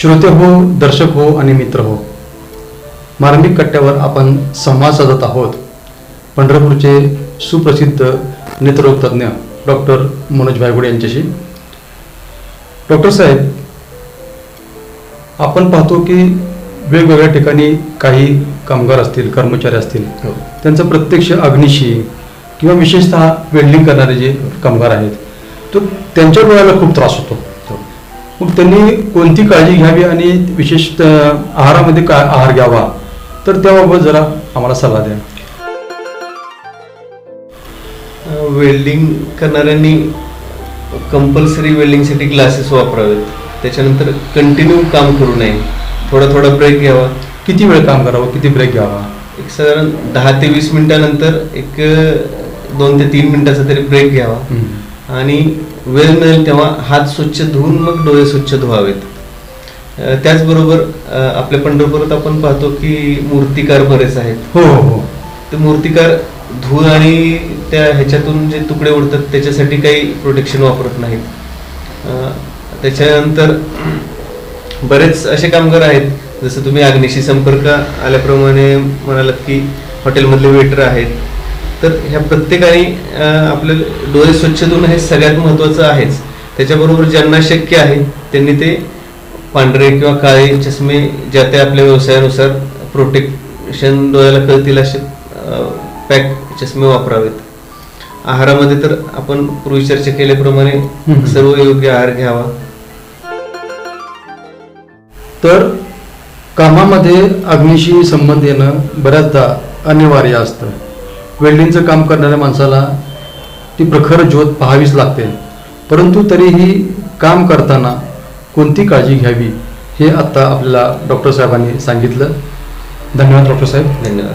श्रोते हो दर्शक हो आणि मित्र हो. मार्मिक कट्ट्यावर आपण संवाद साधत आहोत. पंढरपूरचे सुप्रसिद्ध नेत्ररोग तज्ज्ञ डॉक्टर मनोज भायगुडे यांच्याशी. डॉक्टर साहेब आपण पाहतो की वेगवेगळ्या ठिकाणी काही कामगार असतील कर्मचारी असतील त्यांचं प्रत्यक्ष अग्निशी किंवा विशेषतः वेल्डिंग करणारे जे कामगार आहेत तर त्यांच्या डोळ्याला खूप त्रास होतो. मग त्यांनी कोणती काळजी घ्यावी आणि विशेषतः आहारामध्ये काय आहार घ्यावा? तर त्याबाबत जरा आम्हाला सल्ला द्या. वेल्डिंग करणाऱ्यांनी कंपल्सरी वेल्डिंगसाठी ग्लासेस वापरावेत. त्याच्यानंतर कंटिन्यू काम करू नये. थोडा थोडा ब्रेक घ्यावा. किती वेळ काम करावं? किती ब्रेक घ्यावा? एक साधारण दहा ते वीस मिनिटानंतर एक दोन ते तीन मिनिटाचा तरी ब्रेक घ्यावा. आणि वेळ मिळेल तेव्हा हात स्वच्छ धुवून मग डोळे स्वच्छ धुवावेत. त्याचबरोबर आपल्या पंढरपुरात आपण पाहतो की मूर्तिकार बरेच आहेत. हो हो हो. ते मूर्तिकार धूळ आणि त्या ह्याच्यातून जे तुकडे उडतात त्याच्यासाठी काही प्रोटेक्शन वापरत नाहीत. त्याच्यानंतर बरेच असे कामगार आहेत. जसं तुम्ही अग्निशी संपर्क आल्याप्रमाणे म्हणालात की हॉटेलमधले वेटर आहेत. तर ह्या प्रत्येकाने आपले डोळे स्वच्छ धुणं हे सगळ्यात महत्त्वाचं आहेच. त्याच्याबरोबर ज्यांना शक्य आहे त्यांनी ते पांढरे किंवा काळे चष्मे ज्या त्या आपल्या व्यवसायानुसार प्रोटेक्शन डोळ्याला कळतील असे पॅक चष्मे वापरावेत. आहारामध्ये तर आपण पूर्वी चर्चा केल्याप्रमाणे. सर्व योग्य आहार घ्यावा. तर कामामध्ये अग्निशी संबंध येणं बऱ्याचदा अनिवार्य असतं. वेल्डिंगचं काम करणाऱ्या माणसाला ती प्रखर ज्योत पाहावीच लागते. परंतु तरीही काम करताना कोणती काळजी घ्यावी हे आत्ता आपल्याला डॉक्टर साहेबांनी सांगितलं. धन्यवाद डॉक्टर साहेब. धन्यवाद.